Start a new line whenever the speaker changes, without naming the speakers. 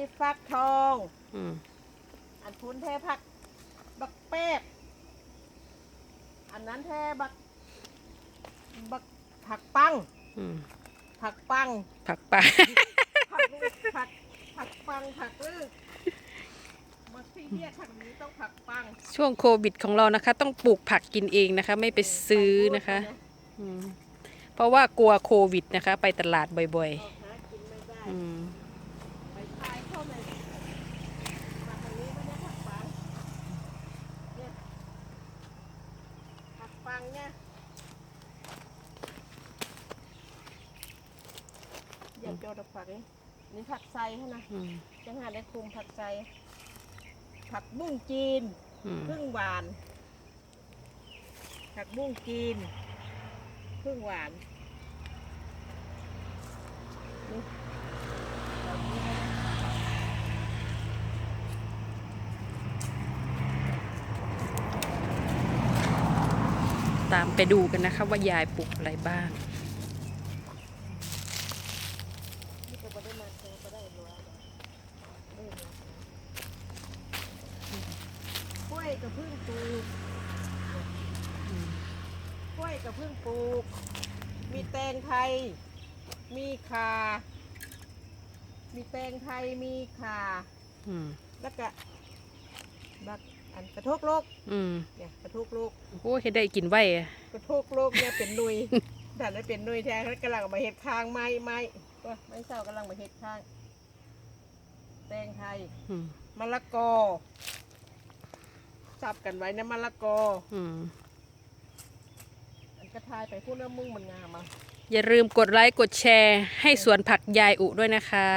นี้ฟักทอง
อืม
อันพุนแท้ผัก บักแป๊บ อันนั้นแท้บัก บักผักปัง
อืม
ผักปัง
ผักป่า
ผักผัก ผักปัง ผักลึกบักที่เรียกผักนี้ต้องผักปัง
ช่วงโควิดของเรานะคะ ต้องปลูกผักกินเองนะคะ ไม่ไปซื้อนะคะอืมเพราะว่ากลัวโควิดนะคะ ไปตลาดบ่อย
ออกหากินไม่ได้
ๆอืม
ไปขายเข้าในมาทางนี้ไม่ได้ผักปังเนี่ย ผักปังเนี่ยอยากโยนผักนี่นี่ผักไซให้นะ
อืม
จังหาได้คุมผักไซผักบุ้งจีน
อืม
พึ่งหวาน ผักบุ้งจีนพึ่งหวานนี่เอานี่ให้นะ
ตามไปดูกันนะคะว่ายายปลูกอะไรบ้าง
กล้วเลยได้รัวยกับพึ่งปลูกกล้วยกับพึ่งปลูก มีแตงไทย มีข่ามีแตงไทย มีข่าแล้วก็บัก อันกระทกโลก
อืม
เนี่ยกระทกโลก
โอ้เฮ็ดได้กินไว้อะ
กระทกโลกเนี่ยเป็นหนุยแต่ไม่เป็นหนุยแท้เขากำลังเอามาเห็ดข้างไม้ไม้ก็ไม้เศร้ากำลังมาเห็ดข้างแตงไทย
อืม
มะละกอจับกันไว้นะมะละกอ
อืม
อันกระทายไปพูดแล้วมุ่งมันงามอะ
อย่าลืมกดไลค์กดแชร์ให้สวนผักยายอุด้วยนะคะ